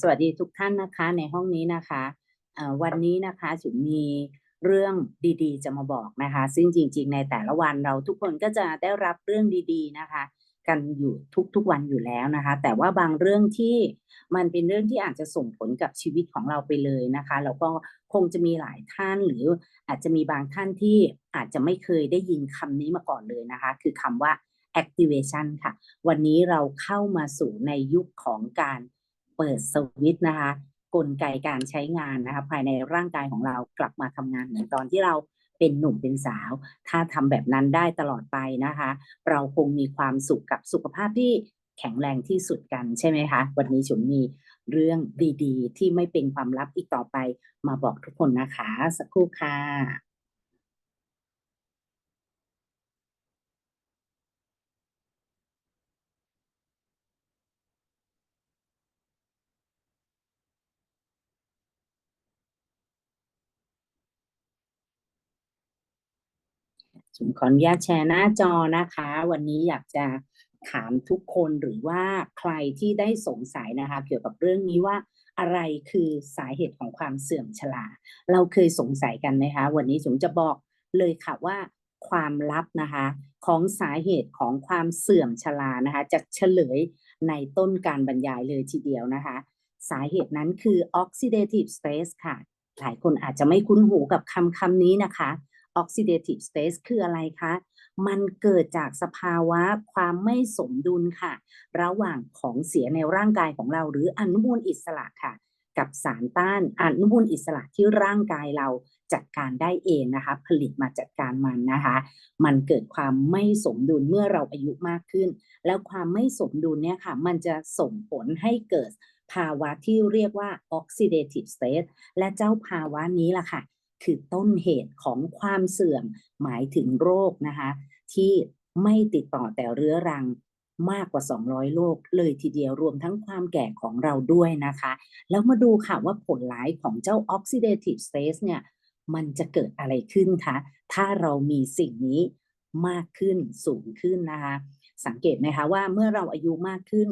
สวัสดีทุกท่านนะคะในห้องนี้นะคะวันนี้นะคะจุ๋มมีเรื่องดีๆ จะมาบอกนะคะ ซึ่งจริง ๆ ในแต่ละวันเราทุกคนก็จะได้รับเรื่องดีๆนะคะ กันอยู่ทุกๆวันอยู่แล้วนะคะ แต่ว่าบางเรื่องที่มันเป็นเรื่องที่อาจจะส่งผลกับชีวิตของเราไปเลยนะคะแล้วก็คงจะมีหลายท่านหรืออาจจะมีบางท่านที่อาจจะไม่เคยได้ยินคำนี้มาก่อนเลยนะคะ คือคำว่า activation ค่ะ วันนี้เราเข้ามาสู่ในยุคของการ เปิดสวิตช์นะคะ กลไกการใช้งานนะคะภายในร่างกายของเรากลับมาทำงานเหมือนตอนที่เราเป็นหนุ่มเป็นสาว ถ้าทำแบบนั้นได้ตลอดไปนะคะ เราคงมีความสุขกับสุขภาพที่แข็งแรงที่สุดกันใช่ไหมคะ วันนี้ฉุนมีเรื่องดีๆ ที่ไม่เป็นความลับอีกต่อไป มาบอกทุกคนนะคะ สักครู่ค่ะ ผมขออนุญาตแชร์หน้าจอนะคะ วันนี้อยากจะถามทุกคนหรือว่าใครที่ได้สงสัยนะคะ เกี่ยวกับเรื่องนี้ว่าอะไรคือสาเหตุของความเสื่อมชราเราเคยสงสัยกันไหมคะ วันนี้ผมจะบอกเลยค่ะว่าความลับนะคะ ของสาเหตุของความเสื่อมชรานะคะจะเฉลยในต้นการบรรยายเลยทีเดียวนะคะ สาเหตุนั้นคือ oxidative stress ค่ะ หลายคนอาจจะไม่คุ้นหูกับคำคำนี้นะคะ oxidative stress คืออะไรคะ มันเกิดจากสภาวะความไม่สมดุลค่ะ ระหว่างของเสียในร่างกายของเรา หรืออนุมูลอิสระค่ะ กับสารต้านอนุมูลอิสระที่ร่างกายเราจัดการได้เองนะคะ ผลิตมาจัดการมันนะคะ มันเกิดความไม่สมดุลเมื่อเราอายุมากขึ้น แล้วความไม่สมดุลเนี่ยค่ะ มันจะส่งผลให้เกิดภาวะที่เรียกว่า oxidative stress และเจ้าภาวะนี้ล่ะค่ะ คือต้นเหตุของความเสื่อมหมายถึงโรคนะคะที่ไม่ติดต่อแต่เรื้อรังมากกว่า 200 โรคเลยทีเดียวรวมทั้งความแก่ของเราด้วยนะคะ แล้วมาดูค่ะว่าผลร้ายของเจ้า oxidative stress เนี่ยมันจะเกิดอะไรขึ้นคะ ถ้าเรามีสิ่งนี้มากขึ้นสูงขึ้นนะคะ สังเกตไหมคะว่าเมื่อเราอายุมากขึ้น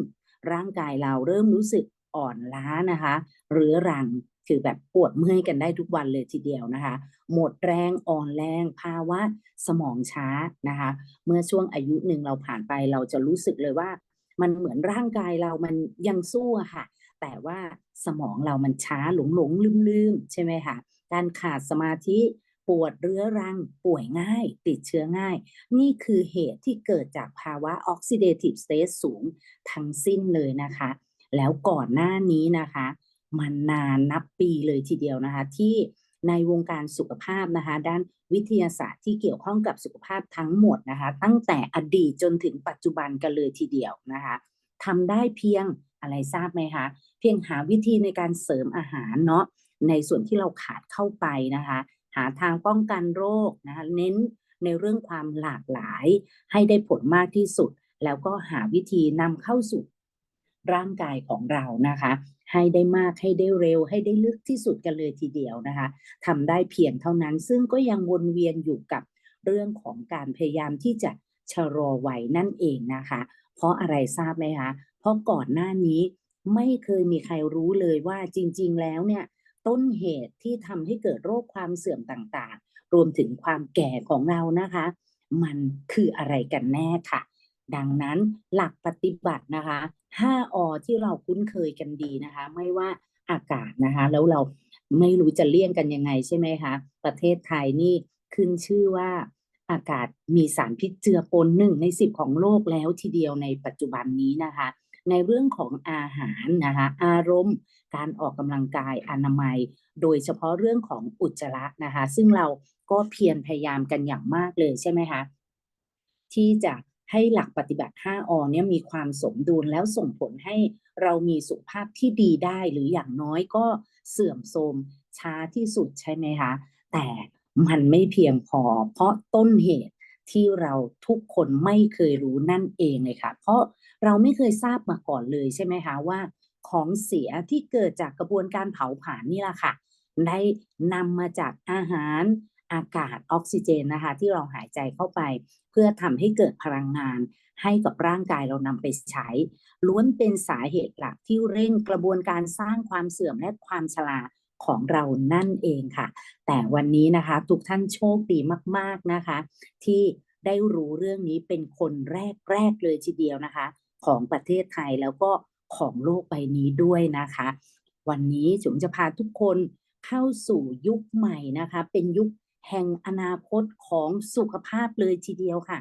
ร่างกายเราเริ่มรู้สึกอ่อนล้านะคะ เรื้อรัง คือแบบปวดเมื่อยกันได้ทุกวันเลยทีเดียวนะคะ หมดแรงอ่อนแรงภาวะสมองช้านะคะ เมื่อช่วงอายุหนึ่งเราผ่านไปเราจะรู้สึกเลยว่า มันเหมือนร่างกายเรามันยังสู้อะค่ะ แต่ว่าสมองเรามันช้าหลงหลงลืมลืมใช่ไหมคะการขาดสมาธิปวดเรื้อรังป่วยง่าย ติดเชื้อง่าย นี่คือเหตุที่เกิดจากภาวะ oxidative stress สูงทั้งสิ้นเลยนะคะ แล้วก่อนหน้านี้นะคะ มันนานนับปีเลยทีเดียวนะคะ ที่ในวงการสุขภาพนะคะ ด้านวิทยาศาสตร์ที่เกี่ยวข้องกับสุขภาพทั้งหมดนะคะ ตั้งแต่อดีตจนถึงปัจจุบันกันเลยทีเดียวนะคะทำได้เพียงอะไรทราบไหมคะ เพียงหาวิธีในการเสริมอาหารเนาะในส่วนที่เราขาดเข้าไปนะคะ หาทางป้องกันโรคนะคะเน้นในเรื่องความหลากหลายให้ได้ผลมากที่สุด แล้วก็หาวิธีนำเข้าสู่ร่างกายของเรานะคะ ให้ได้มากให้ได้เร็ว ให้ได้ลึกที่สุดกันเลยทีเดียวนะคะทำได้เพียงเท่านั้น ซึ่งก็ยังวนเวียนอยู่กับเรื่องของการพยายามที่จะชะลอวัยนั่นเองนะคะ เพราะอะไรทราบไหมคะเพราะก่อนหน้านี้ไม่เคยมีใครรู้เลยว่าจริง ๆ แล้วเนี่ยต้นเหตุที่ทำให้เกิดโรคความเสื่อมต่างๆ รวมถึงความแก่ของเรานะคะ มันคืออะไรกันแน่ค่ะ ดังนั้นหลักปฏิบัตินะคะ 5อที่เราคุ้นเคยกันดีนะคะ ไม่ว่าอากาศนะคะ แล้วเราไม่รู้จะเลี่ยงกันยังไงใช่ไหมคะ ประเทศไทยนี่ขึ้นชื่อว่าอากาศมีสารพิษเจือปนหนึ่งในสิบของโลกแล้วทีเดียวในปัจจุบันนี้นะคะ ในเรื่องของอาหารนะคะ อารมณ์การออกกำลังกายอนามัย โดยเฉพาะเรื่องของอุจจาระนะคะ ซึ่งเราก็เพียรพยายามกันอย่างมากเลยใช่ไหมคะที่จะ ให้หลักปฏิบัติ 5 อเนี่ยมีความสมดุลแล้วส่งผลให้เรามีสุขภาพที่ดีได้หรืออย่างน้อยก็เสื่อมโทรมช้าที่สุดใช่ไหมคะ แต่มันไม่เพียงพอ เพราะต้นเหตุที่เราทุกคนไม่เคยรู้นั่นเองเลยค่ะ เพราะเราไม่เคยทราบมาก่อนเลยใช่ไหมคะว่า ของเสียที่เกิดจากกระบวนการเผาผลาญนี่แหละค่ะ ได้นำมาจากอาหาร อากาศออกซิเจนนะคะ ที่เราหายใจเข้าไป เพื่อทำให้เกิดพลังงานให้กับร่างกายเรานำไปใช้ ล้วนเป็นสาเหตุหลักที่เร่งกระบวนการสร้างความเสื่อมและความชราของเรานั่นเองค่ะ แต่วันนี้นะคะทุกท่านโชคดีมาก ๆนะคะ ที่ได้รู้เรื่องนี้เป็นคนแรก ๆ เลยทีเดียวนะคะ ของประเทศไทยแล้วก็ของโลกใบนี้ด้วยนะคะ วันนี้จุ๋มจะพาทุกคนเข้าสู่ยุคใหม่นะคะ เป็นยุค แห่งอนาคตของสุขภาพเลยทีเดียวค่ะ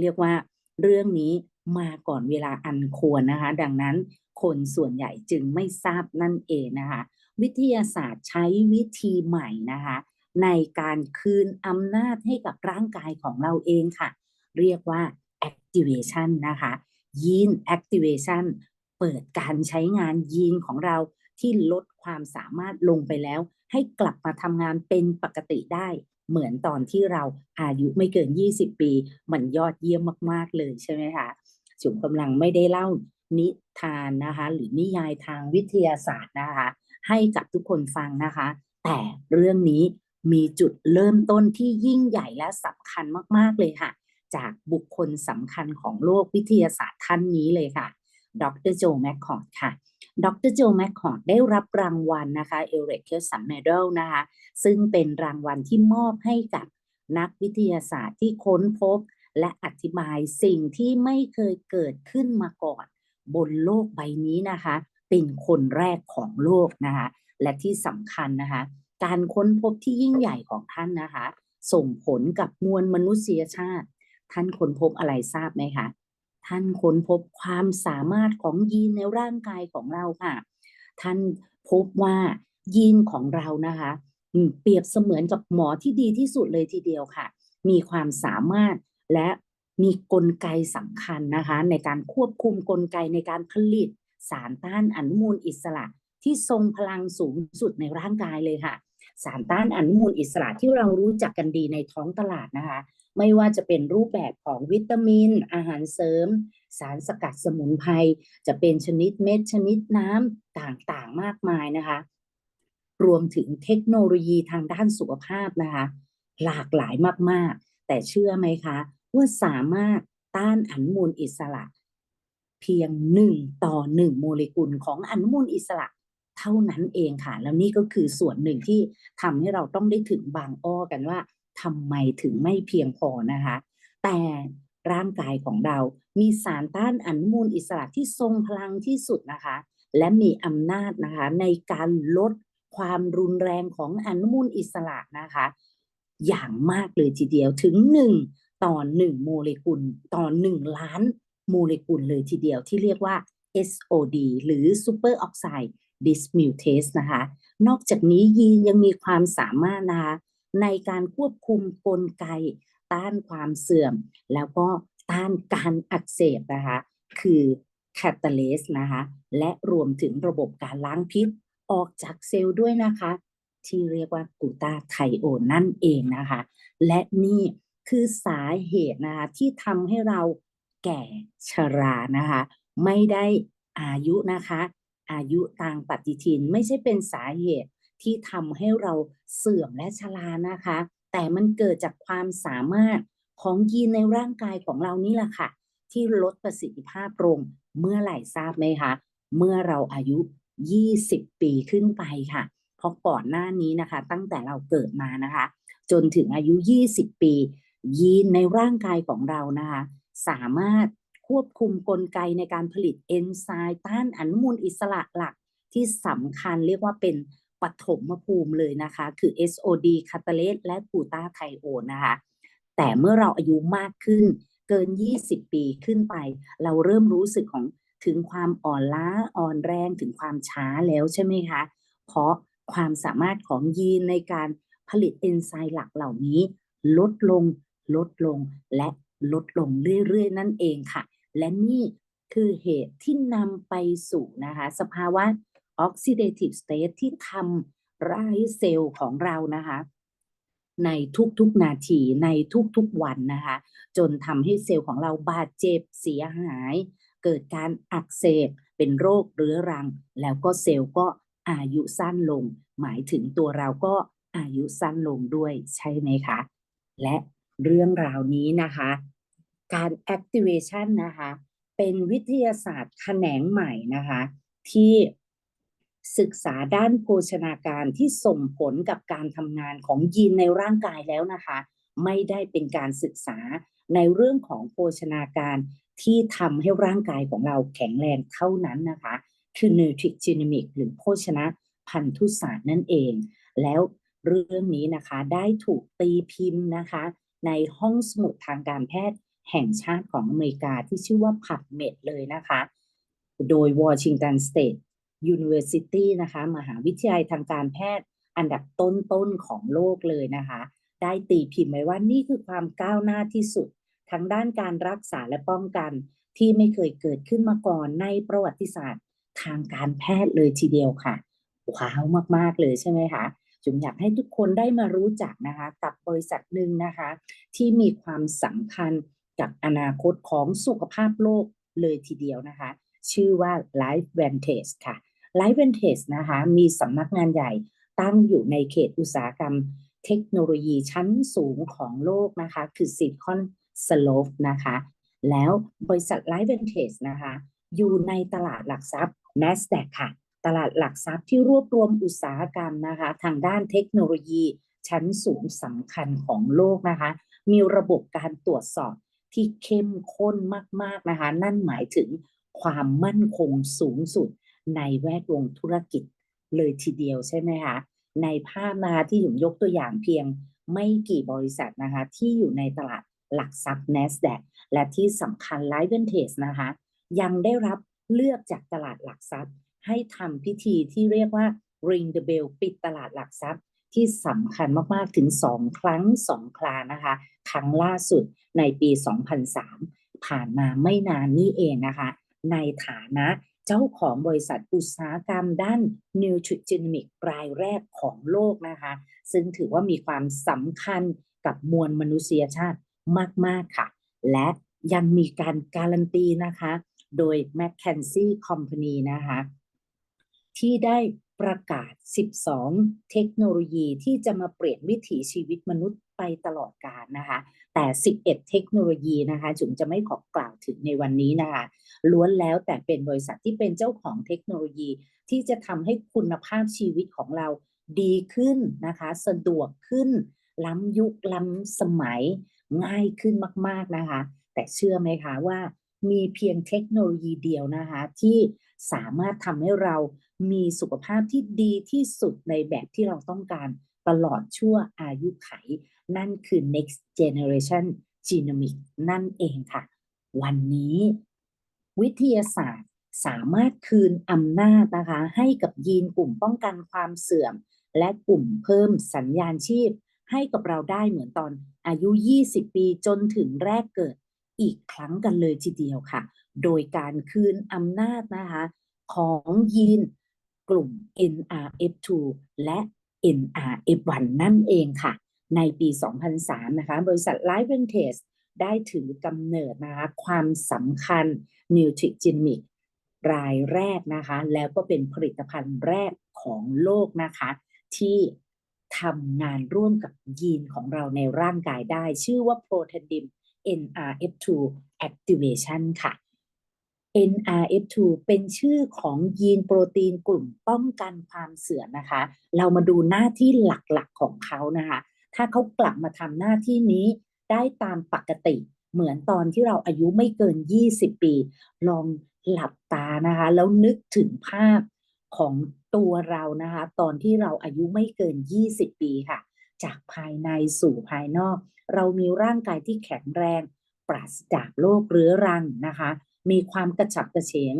เรียกว่าเรื่องนี้มาก่อนเวลาอันควรนะคะ ดังนั้นคนส่วนใหญ่จึงไม่ทราบนั่นเองนะคะ วิทยาศาสตร์ใช้วิธีใหม่นะคะ ในการคืนอำนาจให้กับร่างกายของเราเองค่ะ เรียกว่า activation นะคะยีน activation เปิดการใช้งานยีนของเราที่ลดความสามารถลงไปแล้ว ให้กลับมาทำงานเป็นปกติได้ เหมือนตอนที่เราอายุไม่เกิน 20 ปี มันยอดเยี่ยมมากๆเลยใช่ไหมคะจุ๋มกำลังไม่ได้เล่านิทานนะคะ หรือนิยายทางวิทยาศาสตร์นะคะ ให้กับทุกคนฟังนะคะ แต่เรื่องนี้มีจุดเริ่มต้นที่ยิ่งใหญ่และสำคัญมากๆเลยค่ะ จากบุคคลสำคัญของโลกวิทยาศาสตร์ท่านนี้เลยค่ะ ดรโจแมคคอร์ดค่ะดรโจแมคคอร์ดได้รับรางวัลนะคะเอเรกเคิลสันเมดลนะคะซึ่งเป็นรางวัลที่มอบให้กับนักวิทยาศาสตร์ที่ค้นพบ และอธิบายสิ่งที่ไม่เคยเกิดขึ้นมาก่อน บนโลกใบนี้นะคะ เป็นคนแรกของโลกนะคะ และที่สำคัญนะคะ การค้นพบที่ยิ่งใหญ่ของท่านนะคะ ส่งผลกับมวลมนุษยชาติ ท่านค้นพบอะไรทราบไหมคะ ท่านค้นพบความสามารถของยีนในร่างกายของเราค่ะ ท่านพบว่ายีนของเรานะคะเปรียบเสมือนกับหมอที่ดีที่สุดเลยทีเดียวค่ะ มีความสามารถและมีกลไกสำคัญนะคะ ในการควบคุมกลไกในการผลิตสารต้านอนุมูลอิสระที่ทรงพลังสูงสุดในร่างกายเลยค่ะ สารต้านอนุมูลอิสระที่เรารู้จักกันดีในท้องตลาดนะคะ ไม่ว่าจะเป็นรูปแบบของวิตามิน อาหารเสริม สารสกัดสมุนไพรจะเป็นชนิดเม็ดชนิดน้ำต่างๆมากมายนะคะ รวมถึงเทคโนโลยีทางด้านสุขภาพนะคะ หลากหลายมากๆ แต่เชื่อไหมคะว่าสามารถต้านอนุมูลอิสระ เพียงหนึ่งต่อหนึ่งโมเลกุลของอนุมูลอิสระเท่านั้นเองค่ะ แล้วนี่ก็คือส่วนหนึ่งที่ทำให้เราต้องได้ถึงบางอ้อกันว่า ทำไมถึงไม่เพียงพอนะคะ แต่ร่างกายของเรา มีสารต้านอนุมูลอิสระที่ทรงพลังที่สุดนะคะ และมีอำนาจนะคะในการลดความรุนแรงของอนุมูลอิสระนะคะ อย่างมากเลยทีเดียวถึง 1 ต่อ 1 โมเลกุลต่อ 1 ล้านโมเลกุลเลยทีเดียวที่เรียกว่า SOD หรือ Super Oxide Dismutase นะคะ นอกจากนี้ยีนยังมีความสามารถนะคะ ในการควบคุมกลไก ต้านความเสื่อม แล้วก็ต้านการอักเสบนะคะคือ catalase นะคะและรวมถึงระบบการล้างพิษออกจากเซลล์ด้วยนะคะ ที่เรียกว่ากูตาไทโอนนั่นเองนะคะ และนี่คือสาเหตุนะคะที่ทำให้เราแก่ชรานะคะ ไม่ได้อายุนะคะ อายุตางปฏิทินไม่ใช่เป็นสาเหตุ ที่ทำให้เราเสื่อมและชรานะคะ แต่มันเกิดจากความสามารถของยีนในร่างกายของเรานี่แหละค่ะ ที่ลดประสิทธิภาพลงเมื่อไหร่ทราบไหมคะเมื่อเราอายุ 20 ปีขึ้นไปค่ะ เพราะก่อนหน้านี้นะคะ ตั้งแต่เราเกิดมานะคะ จนถึงอายุ 20 ปี ยีนในร่างกายของเรานะคะ สามารถควบคุมกลไกในการผลิตเอนไซม์ต้านอนุมูลอิสระหลักที่สำคัญเรียกว่าเป็น ปฐมภูมิเลยนะคะ คือ SOD คาตาเลสและกูตาไทโอนนะคะ แต่เมื่อเราอายุมากขึ้นเกิน 20 ปีขึ้นไป เราเริ่มรู้สึกของถึงความอ่อนล้าอ่อนแรงถึงความช้าแล้วใช่ไหมคะ เพราะความสามารถของยีนในการผลิตเอนไซม์หลักเหล่านี้ ลดลงลดลงและลดลงเรื่อยๆ นั่นเองค่ะ และนี่คือเหตุที่นำไปสู่นะคะ สภาวะ oxidative state ที่ทำร้ายเซลล์ของเรานะคะ ในทุกๆนาทีในทุกๆวันนะคะ จนทำให้เซลล์ของเราบาดเจ็บเสียหาย เกิดการอักเสบเป็นโรคเรื้อรัง แล้วก็เซลล์ก็อายุสั้นลง หมายถึงตัวเราก็อายุสั้นลงด้วยใช่ไหมคะ และเรื่องราวนี้นะคะ การ activation นะคะ เป็นวิทยาศาสตร์แขนงใหม่นะคะ ที่ ศึกษาด้านโภชนาการที่ส่งผลกับการทำงานของยีนในร่างกายแล้วนะคะ ไม่ได้เป็นการศึกษาในเรื่องของโภชนาการที่ทำให้ร่างกายของเราแข็งแรงเท่านั้นนะคะคือ nutrigenomic หรือโภชนะพันธุศาสตร์นั่นเอง แล้วเรื่องนี้นะคะได้ถูกตีพิมพ์นะคะ ในห้องสมุดทางการแพทย์แห่งชาติของอเมริกาที่ชื่อว่า PubMed เลยนะคะ โดย Washington State University นะคะมหาวิทยาลัยทางการแพทย์อันดับต้นๆของโลกเลยนะคะ ได้ตีพิมพ์ไว้ว่านี่คือความก้าวหน้าที่สุดทั้งด้านการรักษาและป้องกันที่ไม่เคยเกิดขึ้นมาก่อนในประวัติศาสตร์ทางการแพทย์เลยทีเดียวค่ะว้าวมากๆเลยใช่ไหมคะจุ๋มอยากให้ทุกคนได้มารู้จักนะคะกับบริษัทหนึ่งนะคะ ที่มีความสำคัญกับอนาคตของสุขภาพโลกเลยทีเดียวนะคะ ชื่อว่า Life Vantage ค่ะ Life Vantage นะคะมีสำนักงานใหญ่ตั้งอยู่ในเขตอุตสาหกรรมเทคโนโลยีชั้นสูงของโลกนะคะ คือ Silicon Slope นะคะ แล้วบริษัท Life Vantage นะคะ อยู่ในตลาดหลักทรัพย์ NASDAQ ค่ะ ตลาดหลักทรัพย์ที่รวบรวมอุตสาหกรรมนะคะ ทางด้านเทคโนโลยีชั้นสูงสำคัญของโลกนะคะ มีระบบการตรวจสอบที่เข้มข้นมาก ๆ นะคะ นั่นหมายถึงความมั่นคงสูงสุด ในแวดวงธุรกิจเลยทีเดียวใช่ไหมคะในภาพนะคะที่ผมยกตัวอย่างเพียงไม่กี่บริษัทนะคะที่อยู่ในตลาดหลักทรัพย์ NASDAQ และที่สำคัญ l i v e n t a g e นะคะยังได้รับเลือกจากตลาดหลักทรัพย์ ให้ทำพิธีที่เรียกว่า ring the bell ปิดตลาดหลักทรัพย์ ที่สำคัญมาก ๆ ถึง 2 ครั้ง 2 ครานะคะ ครั้งล่าสุดในปี 2003 ผ่านมาไม่นานนี่เองนะคะ ในฐานะ เจ้าของบริษัทอุตสาหกรรมด้าน Nutrigenomic รายแรกของโลกนะคะ ซึ่งถือว่ามีความสำคัญกับมวลมนุษยชาติมาก ๆ ค่ะ และยังมีการการันตีนะคะ โดย McKinsey Company นะคะ ที่ได้ประกาศ 12 เทคโนโลยีที่จะมาเปลี่ยนวิถีชีวิตมนุษย์ไปตลอดกาลนะคะ แต่ 11 เทคโนโลยีนะคะจุ๋มจะไม่ขอกล่าวถึงในวันนี้นะคะ ล้วนแล้วแต่เป็นบริษัทที่เป็นเจ้าของเทคโนโลยี ที่จะทำให้คุณภาพชีวิตของเราดีขึ้นนะคะ สะดวกขึ้น ล้ำยุคล้ำสมัยง่ายขึ้นมาก ๆนะคะ แต่เชื่อไหมคะว่ามีเพียงเทคโนโลยีเดียวนะคะ ที่สามารถทำให้เรามีสุขภาพที่ดีที่สุดในแบบที่เราต้องการตลอดชั่วอายุไข นั่นคือ next generation genomic นั่นเองค่ะ วันนี้ วิทยาศาสตร์สามารถคืนอำนาจนะคะให้กับยีนกลุ่มป้องกันความเสื่อม และกลุ่มเพิ่มสัญญาณชีพ ให้กับเราได้เหมือนตอนอายุ 20 ปีจนถึงแรกเกิดอีกครั้งกันเลยทีเดียวค่ะ โดยการคืนอำนาจนะคะของยีนกลุ่ม NRF2 และ NRF1 นั่นเองค่ะ ในปี 2003 นะคะ บริษัท Life Vantage ได้ถือกำเนิดนะคะความสำคัญ Nutrigenomic รายแรกนะคะ แล้วก็เป็นผลิตภัณฑ์แรกของโลกนะคะ ที่ทำงานร่วมกับยีนของเราในร่างกายได้ ชื่อว่า Protandim NRF2 Activation ค่ะ NRF2 เป็นชื่อของยีนโปรตีนกลุ่มป้องกันความเสื่อมนะคะ เรามาดูหน้าที่หลักๆของเขานะคะ ถ้าเขากลับมาทำหน้าที่นี้ ได้ตามปกติ เหมือนตอนที่เราอายุไม่เกิน 20 ปี ลองหลับตานะคะ แล้วนึกถึงภาพของตัวเรานะคะ ตอนที่เราอายุไม่เกิน 20 ปีค่ะ จากภายในสู่ภายนอก เรามีร่างกายที่แข็งแรง ปราศจากโรคเรื้อรังนะคะ มีความกระฉับกระเฉง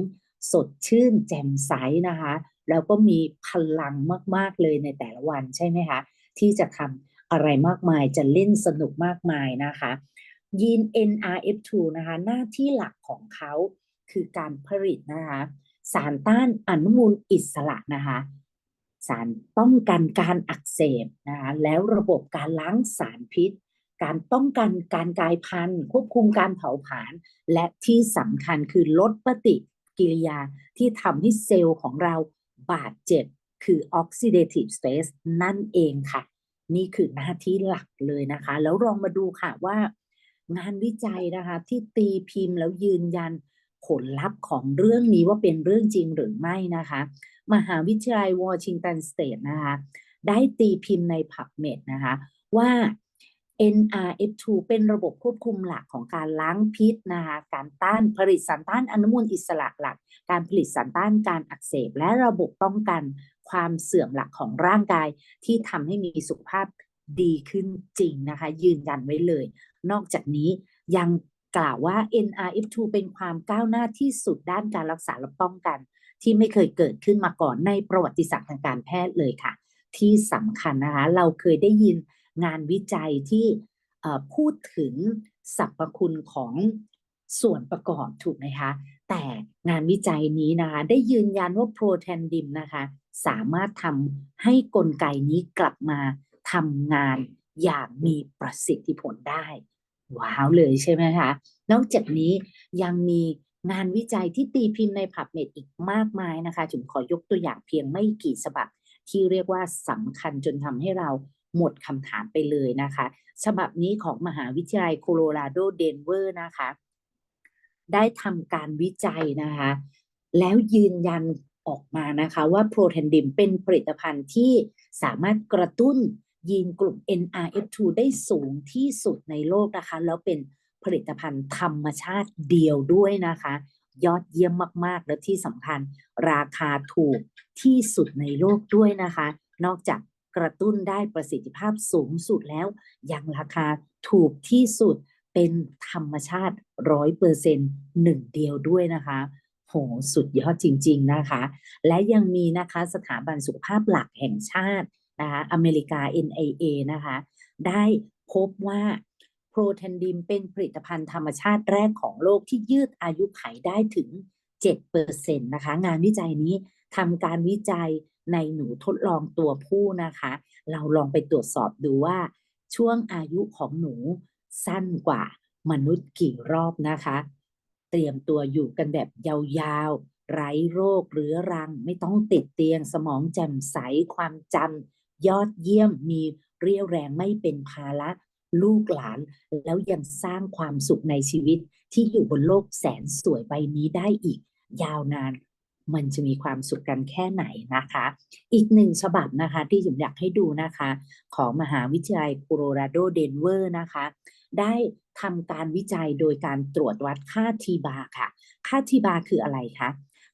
สดชื่นแจ่มใสนะคะ แล้วก็มีพลังมาก ๆ เลยในแต่ละวันใช่ไหมคะ ที่จะทำ อะไรมากมายจะเล่นสนุกมากมายนะคะยีน NRF2 นะคะหน้าที่หลักของเขาคือการผลิตนะคะสารต้านอนุมูลอิสระนะคะสารป้องกันการอักเสบนะคะแล้วระบบการล้างสารพิษ การป้องกันการกลายพันธุ์ ควบคุมการเผาผลาญและที่สำคัญคือลดปฏิกิริยาที่ทำให้เซลล์ของเราบาดเจ็บคือ oxidative stress นั่นเองค่ะ นี่คือหน้าที่หลักเลยนะคะ แล้วลองมาดูค่ะว่างานวิจัยนะคะ ที่ตีพิมพ์แล้วยืนยันผลลัพธ์ของเรื่องนี้ว่าเป็นเรื่องจริงหรือไม่นะคะ มหาวิทยาลัยวอชิงตันสเตทนะคะ ได้ตีพิมพ์ใน PubMed นะคะว่า NRF2 เป็นระบบควบคุมหลักของการล้างพิษนะคะการต้านผลิตสารต้านอนุมูลอิสระหลัก การผลิตสารต้านการอักเสบ และระบบป้องกัน ความเสื่อมหลักของร่างกายที่ทำให้มีสุขภาพดีขึ้นจริงนะคะ ยืนยันไว้เลย นอกจากนี้ยังกล่าวว่า NRF2 เป็นความก้าวหน้าที่สุดด้านการรักษาและป้องกัน ที่ไม่เคยเกิดขึ้นมาก่อนในประวัติศาสตร์ทางการแพทย์เลยค่ะ ที่สำคัญนะคะ เราเคยได้ยินงานวิจัยที่พูดถึงสรรพคุณของส่วนประกอบถูกไหมคะ แต่งานวิจัยนี้นะคะ ได้ยืนยันว่าโปรแทนดิมนะคะ สามารถทำให้กลไกนี้กลับมาทำงานอย่างมีประสิทธิผลได้ ว้าวเลยใช่ไหมคะ นอกจากนี้ยังมีงานวิจัยที่ตีพิมพ์ในผับเม็ดอีกมากมายนะคะ จุ๋มขอยกตัวอย่างเพียงไม่กี่ฉบับ ที่เรียกว่าสำคัญจนทำให้เราหมดคำถามไปเลยนะคะ ฉบับนี้ของมหาวิทยาลัยโคโลราโดเดนเวอร์นะคะ ได้ทำการวิจัยนะคะ แล้วยืนยัน ออกมานะคะว่าโปรแทนดิมเป็นผลิตภัณฑ์ที่สามารถกระตุ้นยีนกลุ่ม NRF2 ได้สูงที่สุดในโลกนะคะ แล้วเป็นผลิตภัณฑ์ธรรมชาติเดียวด้วยนะคะ ยอดเยี่ยมมาก ๆ และที่สำคัญราคาถูกที่สุดในโลกด้วยนะคะ นอกจากกระตุ้นได้ประสิทธิภาพสูงสุดแล้ว ยังราคาถูกที่สุดเป็นธรรมชาติร้อยเปอร์เซ็นต์หนึ่งเดียวด้วยนะคะ โหสุดยอดจริง ๆนะคะ และยังมีนะคะสถาบันสุขภาพหลักแห่งชาตินะคะอเมริกา NIA นะคะ ได้พบว่าโปรแทนดิมเป็นผลิตภัณฑ์ธรรมชาติแรกของโลกที่ยืดอายุไขได้ถึง 7%นะคะ งานวิจัยนี้ทำการวิจัยในหนูทดลองตัวผู้นะคะ เราลองไปตรวจสอบดูว่าช่วงอายุของหนูสั้นกว่ามนุษย์กี่รอบนะคะ เตรียมตัวอยู่กันแบบยาวๆ ไร้โรคเรื้อรัง ไม่ต้องติดเตียง สมองแจ่มใส ความจำยอดเยี่ยม มีเรี่ยวแรงไม่เป็นภาระลูกหลาน แล้วยังสร้างความสุขในชีวิตที่อยู่บนโลกแสนสวยใบนี้ได้อีก ยาวนาน มันจะมีความสุขกันแค่ไหนนะคะ อีกหนึ่งฉบับนะคะที่ผมอยากให้ดูนะคะ ของมหาวิทยาลัยโคโลราโดเดนเวอร์นะคะ ได้ทำการวิจัยโดยการตรวจวัดค่าทีบาค่ะ ค่าทีบาคืออะไรคะ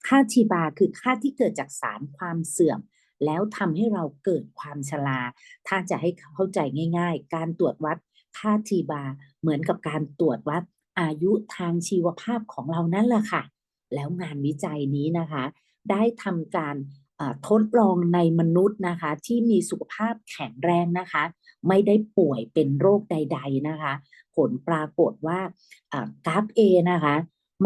ค่าทีบาคือค่าที่เกิดจากสารความเสื่อม แล้วทำให้เราเกิดความชรา ถ้าจะให้เข้าใจง่าย ๆ การตรวจวัดค่าทีบาเหมือนกับการตรวจวัดอายุทางชีวภาพของเรานั่นแหละค่ะ แล้วงานวิจัยนี้นะคะ ได้ทำการ ทดลองในมนุษย์นะคะ ที่มีสุขภาพแข็งแรงนะคะ ไม่ได้ป่วยเป็นโรคใด ๆนะคะ ผลปรากฏว่ากราฟเอนะคะ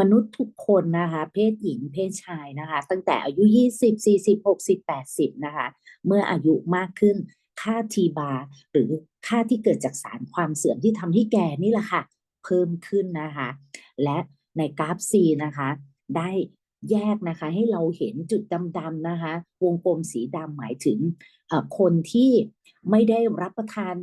มนุษย์ทุกคนนะคะ เพศหญิงเพศชายนะคะ ตั้งแต่อายุ 20 40 60 80 นะคะ เมื่ออายุมากขึ้นค่าทีบาหรือค่าที่เกิดจากสารความเสื่อมที่ทำให้แก่นี่แหละค่ะ เพิ่มขึ้นนะคะ และในกราฟ C นะคะ ได้ แยกนะคะ ให้เราเห็นจุดดำๆนะคะ วงกลมสีดำหมายถึงคนที่ไม่ได้รับประทาน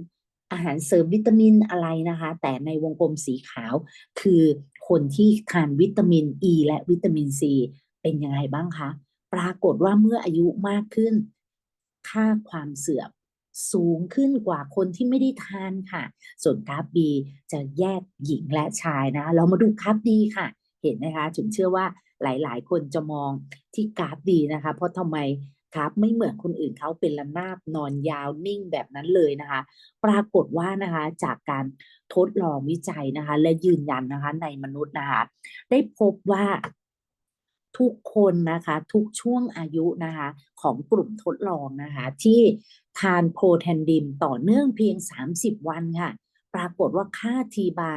อาหารเสริมวิตามินอะไรนะคะ แต่ในวงกลมสีขาว คือคนที่ทานวิตามินอ e ีและวิตามินซีเป็นยังไงบ้างคะ ปรากฏว่าเมื่ออายุมากขึ้น ค่าความเสื่อมสูงขึ้นกว่าคนที่ไม่ได้ทานค่ะ ส่วนกราฟบีจะแยกหญิงและชายนะ เรามาดูกราฟดีค่ะ เห็นนะคะจุ๋มเชื่อว่า หลายๆ คนจะมองที่กราฟดีนะคะ เพราะทำไมกราฟไม่เหมือนคนอื่นเขาเป็นระนาบนอนยาวนิ่งแบบนั้นเลยนะคะ ปรากฏว่านะคะจากการทดลองวิจัยนะคะ และยืนยันนะคะในมนุษย์นะคะ ได้พบว่าทุกคนนะคะทุกช่วงอายุนะคะของกลุ่มทดลองนะคะที่ทานโพรแทนดิมต่อเนื่องเพียง 30 วันค่ะ ปรากฏว่าค่าทีบา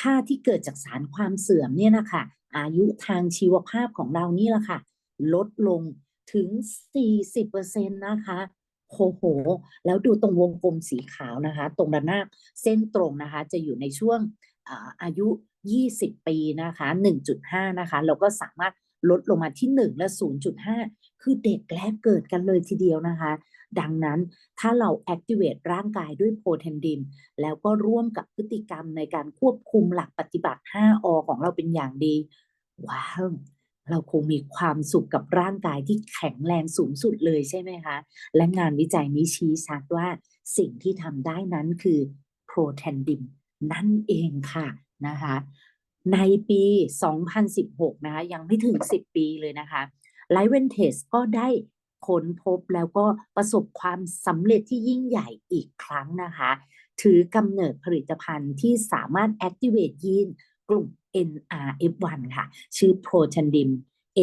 ค่าที่เกิดจากสารความเสื่อมเนี่ยนะคะ อายุทางชีวภาพของเรานี่แหละค่ะ ลดลงถึง 40%นะคะโหโห แล้วดูตรงวงกลมสีขาวนะคะ ตรงด้านหน้าเส้นตรงนะคะ จะอยู่ในช่วงอายุ 20 ปีนะคะ 1.5 นะคะ เราก็สามารถลดลงมาที่ 1 และ 0.5คืคือเด็กแรกเกิดกันเลยทีเดียวนะคะ ดังนั้นถ้าเรา activate ร่างกายด้วยโพเทนดิมแล้วก็ร่วมกับพฤติกรรมในการควบคุมหลักปฏิบัติ 5อของเราเป็นอย่างดี ว้าว เราคงมีความสุขกับร่างกายที่แข็งแรงสูงสุดเลยใช่ไหมคะ และงานวิจัยนี้ชี้ชัดว่าสิ่งที่ทำได้นั้นคือโปรแทนดิมนั่นเองค่ะนะคะในปี 2016 นะคะยังไม่ถึง 10 ปีเลยนะคะไลเวนเทสก็ได้ค้นพบแล้วก็ประสบความสำเร็จที่ยิ่งใหญ่อีกครั้งนะคะ ถือกำเนิดผลิตภัณฑ์ที่สามารถ activate ยีน กลุ่ม NRF1 ค่ะ ชื่อ Protandim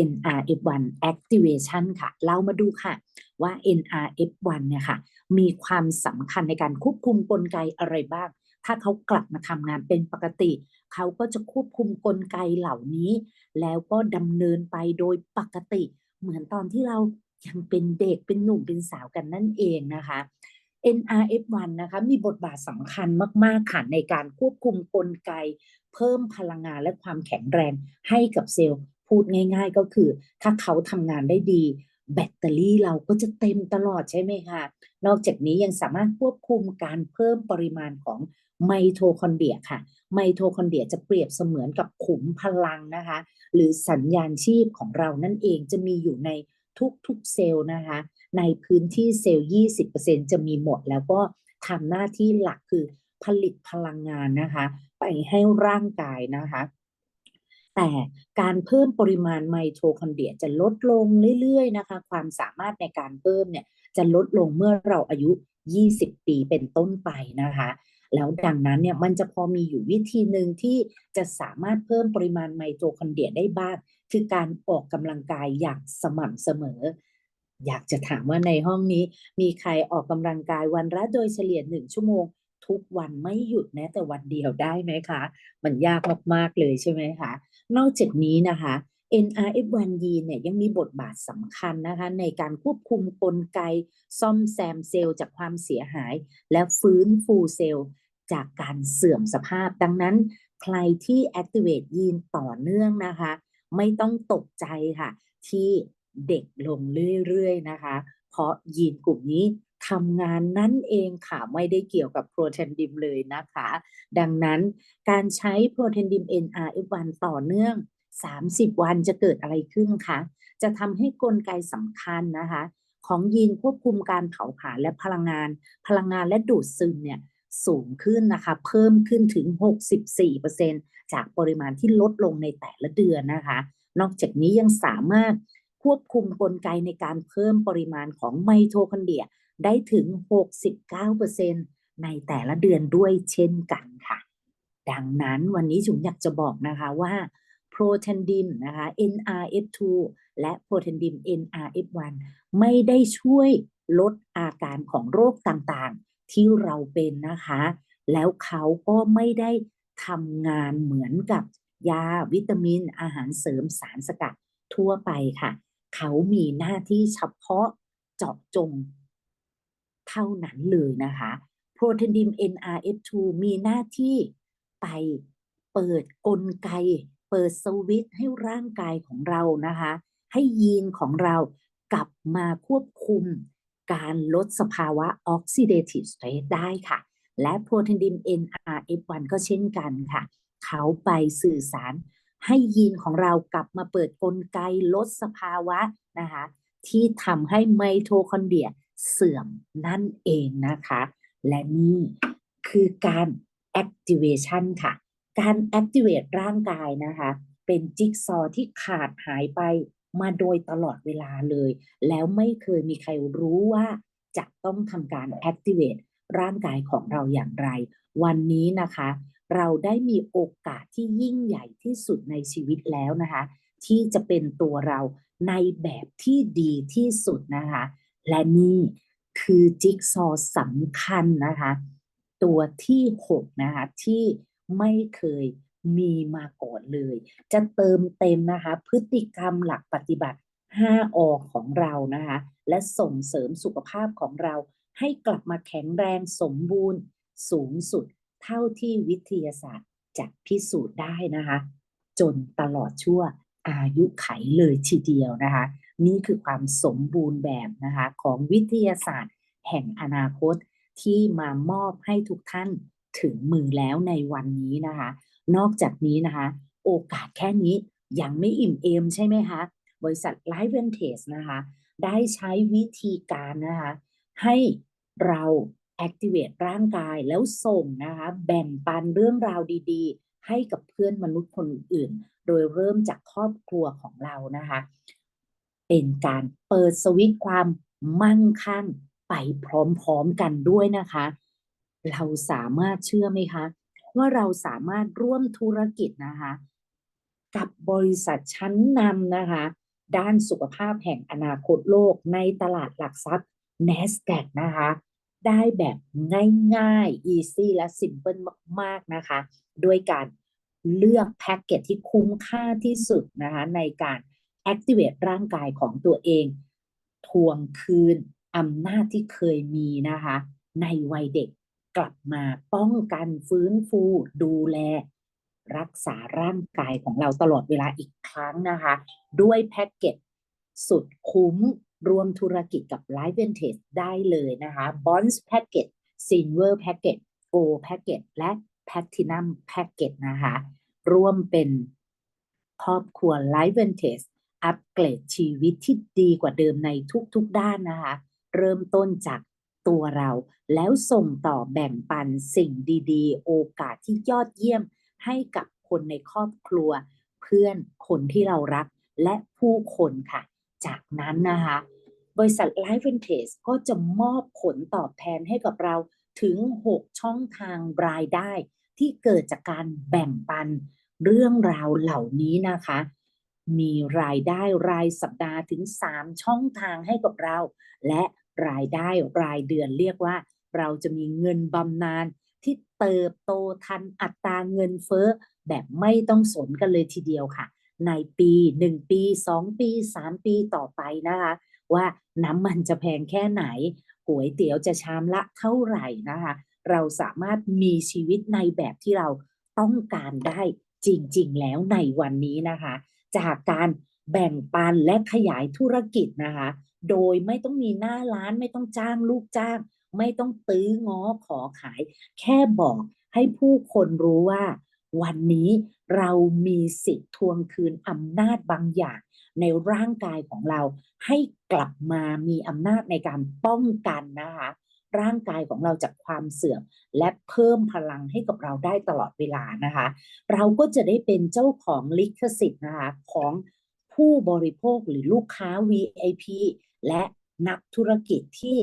NRF1 activation ค่ะ เรามาดูค่ะว่า NRF1 เนี่ยค่ะ มีความสำคัญในการควบคุมกลไกอะไรบ้าง ถ้าเขากลับมาทำงานเป็นปกติ เขาก็จะควบคุมกลไกเหล่านี้ แล้วก็ดำเนินไปโดยปกติ เหมือนตอนที่เรายังเป็นเด็กเป็นหนุ่มเป็นสาวกันนั่นเองนะคะ NRF1 นะคะมีบทบาทสำคัญมาก ๆ ค่ะ ในการควบคุมกลไก เพิ่มพลังงานและความแข็งแรงให้กับเซลล์ พูดง่าย ๆ ก็คือ ถ้าเขาทำงานได้ดี แบตเตอรี่เราก็จะเต็มตลอดใช่ไหมคะ นอกจากนี้ยังสามารถควบคุมการเพิ่มปริมาณของไมโทคอนเดรียค่ะ ไมโทคอนเดรียจะเปรียบเสมือนกับขุมพลังนะคะ หรือสัญญาณชีพของเรานั่นเองจะมีอยู่ในทุกๆเซลล์นะคะ ในพื้นที่เซลล์ 20%จะมีหมด แล้วก็ทำหน้าที่หลักคือผลิตพลังงานนะคะ ไปให้ร่างกายนะคะ แต่การเพิ่มปริมาณไมโทคอนเดรียจะลดลงเรื่อยๆนะคะ ความสามารถในการเพิ่มเนี่ยจะลดลงเมื่อเราอายุ 20 ปีเป็นต้นไปนะคะแล้วดังนั้นเนี่ยมันจะพอมีอยู่วิธีหนึ่งที่จะสามารถเพิ่มปริมาณไมโทคอนเดรียได้บ้าง คือการออกกำลังกายอย่างสม่ำเสมอ อยากจะถามว่าในห้องนี้มีใครออกกำลังกายวันละโดยเฉลี่ยหนึ่งชั่วโมง ทุกวันไม่หยุดแม้แต่วันเดียวได้ไหมคะ มันยากมากๆเลยใช่ไหมคะ นอกจากนี้นะคะ NRF1 ยีนเนี่ยยังมีบทบาทสำคัญนะคะในการควบคุมกลไก ซ่อมแซมเซลล์จากความเสียหาย และฟื้นฟูเซลล์จากการเสื่อมสภาพ ดังนั้น ใครที่ activate ยีนต่อเนื่องนะคะ ไม่ต้องตกใจค่ะ ที่ เด็กลงเรื่อยๆนะคะ เพราะยีนกลุ่มนี้ทำงานนั่นเองค่ะ ไม่ได้เกี่ยวกับโปรเทนดิมเลยนะคะ ดังนั้นการใช้โปรเทนดิม NRF1 ต่อเนื่อง 30 วันจะเกิดอะไรขึ้นคะจะทำให้กลไกสำคัญนะคะ ของยีนควบคุมการเผาผลาญและพลังงาน พลังงานและดูดซึมเนี่ยสูงขึ้นนะคะ เพิ่มขึ้นถึง 64%จากปริมาณที่ลดลงในแต่ละเดือนนะคะ นอกจากนี้ยังสามารถ ควบคุมกลไกในการเพิ่มปริมาณของไมโทคอนเดรียได้ถึง 69%ในแต่ละเดือนด้วยเช่นกันค่ะ ดังนั้นวันนี้จุ๋มอยากจะบอกนะคะว่าโปรเทนดิมนะคะ NRF2 และโปรเทนดิม NRF1 ไม่ได้ช่วยลดอาการของโรคต่างๆ ที่เราเป็นนะคะ แล้วเขาก็ไม่ได้ทำงานเหมือนกับยาวิตามินอาหารเสริมสารสกัดทั่วไปค่ะ เขามีหน้าที่เฉพาะเจาะจงเท่านั้นเลยนะคะโปรเทนดิม NRF2 มีหน้าที่ไปเปิดกลไก เปิดสวิตช์ให้ร่างกายของเรานะคะ ให้ยีนของเรากลับมาควบคุมการลดสภาวะออกซิเดทีฟสเตรสได้ค่ะ และโปรเทนดิม NRF1 ก็เช่นกันค่ะ เขาไปสื่อสาร ให้ยีนของเรากลับมาเปิดกลไกลดสภาวะนะคะที่ทำให้ไมโทคอนเดรียเสื่อมนั่นเองนะคะ และนี่คือการ activation ค่ะ การ activate ร่างกายนะคะ เป็นจิ๊กซอที่ขาดหายไปมาโดยตลอดเวลาเลย แล้วไม่เคยมีใครรู้ว่าจะต้องทำการ activate ร่างกายของเราอย่างไร วันนี้นะคะ เราได้มีโอกาสที่ยิ่งใหญ่ที่สุดในชีวิตแล้วนะคะ ที่จะเป็นตัวเราในแบบที่ดีที่สุดนะคะ และนี่คือจิ๊กซอว์สำคัญนะคะ ตัวที่6นะคะที่ไม่เคยมีมาก่อนเลย จะเติมเต็มนะคะ พฤติกรรมหลักปฏิบัติ 5อของเรานะคะ และส่งเสริมสุขภาพของเราให้กลับมาแข็งแรงสมบูรณ์สูงสุด เท่าที่วิทยาศาสตร์จะพิสูจน์ได้นะคะ จนตลอดชั่วอายุไขเลยทีเดียวนะคะ นี่คือความสมบูรณ์แบบนะคะของวิทยาศาสตร์ แห่งอนาคตที่มามอบให้ทุกท่านถึงมือแล้วในวันนี้นะคะ นอกจากนี้นะคะ โอกาสแค่นี้ยังไม่อิ่มเอมใช่ไหมคะบริษัท Life Vantage นะคะ ได้ใช้วิธีการนะคะ ให้เรา activate ร่างกายแล้วส่งนะคะแบ่งปันเรื่องราวดีๆ ให้กับเพื่อนมนุษย์คนอื่น โดยเริ่มจากครอบครัวของเรานะคะ เป็นการเปิดสวิตช์ความมั่งคั่งไปพร้อมๆกันด้วยนะคะ เราสามารถเชื่อไหมคะ ว่าเราสามารถร่วมธุรกิจนะคะ กับบริษัทชั้นนำนะคะ ด้านสุขภาพแห่งอนาคตโลกในตลาดหลักทรัพย์ NASDAQ นะคะ ได้แบบง่ายๆ easy และ simple มาก ๆ นะคะ ด้วยการเลือกแพ็กเกจที่คุ้มค่าที่สุดนะคะ ในการ activate ร่างกายของตัวเอง ทวงคืนอำนาจที่เคยมีนะคะ ในวัยเด็กกลับมาป้องกันฟื้นฟูดูแล รักษาร่างกายของเราตลอดเวลาอีกครั้งนะคะ ด้วยแพ็กเกจสุดคุ้ม รวมธุรกิจกับ Life Vantage ได้เลยนะคะ Bonds Package Silver Package Gold Package และ Platinum Package นะคะ ร่วมเป็นครอบครัว Life Vantage อัปเกรดชีวิตที่ดีกว่าเดิมในทุกๆด้านนะคะ เริ่มต้นจากตัวเรา แล้วส่งต่อแบ่งปันสิ่งดีๆ โอกาสที่ยอดเยี่ยมให้กับคนในครอบครัว เพื่อนคนที่เรารักและผู้คนค่ะ จากนั้นนะคะ บริษัท Life Vantage ก็จะมอบผลตอบแทนให้กับเราถึง 6 ช่องทางรายได้ ที่เกิดจากการแบ่งปันเรื่องราวเหล่านี้นะคะ มีรายได้รายสัปดาห์ถึง 3 ช่องทางให้กับเรา และรายได้รายเดือนเรียกว่า เราจะมีเงินบำนาญที่เติบโตทันอัตราเงินเฟ้อ แบบไม่ต้องสนกันเลยทีเดียวค่ะ ในปี 1 ปี 2 ปี 3 ปีต่อไปนะคะ ว่าน้ำมันจะแพงแค่ไหนก๋วยเตี๋ยวจะชามละเท่าไหร่นะคะ เราสามารถมีชีวิตในแบบที่เราต้องการได้จริง ๆ แล้วในวันนี้นะคะ จากการแบ่งปันและขยายธุรกิจนะคะ โดยไม่ต้องมีหน้าร้านไม่ต้องจ้างลูกจ้าง ไม่ต้องตื้อง้อขอขาย แค่บอกให้ผู้คนรู้ว่า วันนี้เรามีสิทธิ์ทวงคืนอำนาจบางอย่าง ในร่างกายของเรา ให้กลับมามีอำนาจในการป้องกันนะคะร่างกายของเราจากความเสื่อม และเพิ่มพลังให้กับเราได้ตลอดเวลานะคะ เราก็จะได้เป็นเจ้าของลิขสิทธิ์นะคะของผู้บริโภคหรือลูกค้า VIP และนักธุรกิจที่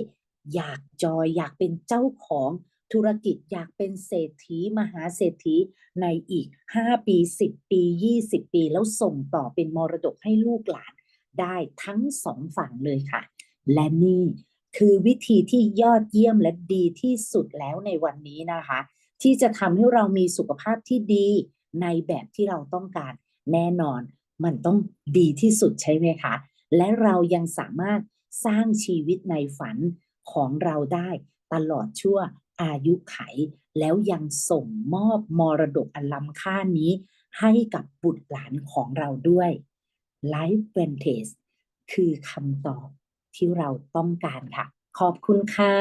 อยากจอยอยากเป็นเจ้าของ ธุรกิจอยากเป็นเศรษฐีมหาเศรษฐีในอีก 5 ปี 10 ปี 20 ปี แล้วส่งต่อเป็นมรดกให้ลูกหลานได้ทั้งสองฝั่งเลยค่ะ และนี่คือวิธีที่ยอดเยี่ยมและดีที่สุดแล้วในวันนี้นะคะ ที่จะทำให้เรามีสุขภาพที่ดีในแบบที่เราต้องการแน่นอนมันต้องดีที่สุดใช่ไหมคะ และเรายังสามารถสร้างชีวิตในฝันของเราได้ตลอดชั่ว อายุไข แล้วยังส่งมอบมรดกอันล้ำค่านี้ให้กับบุตรหลานของเราด้วย Life Vantage คือคำตอบที่เราต้องการค่ะ ขอบคุณค่ะ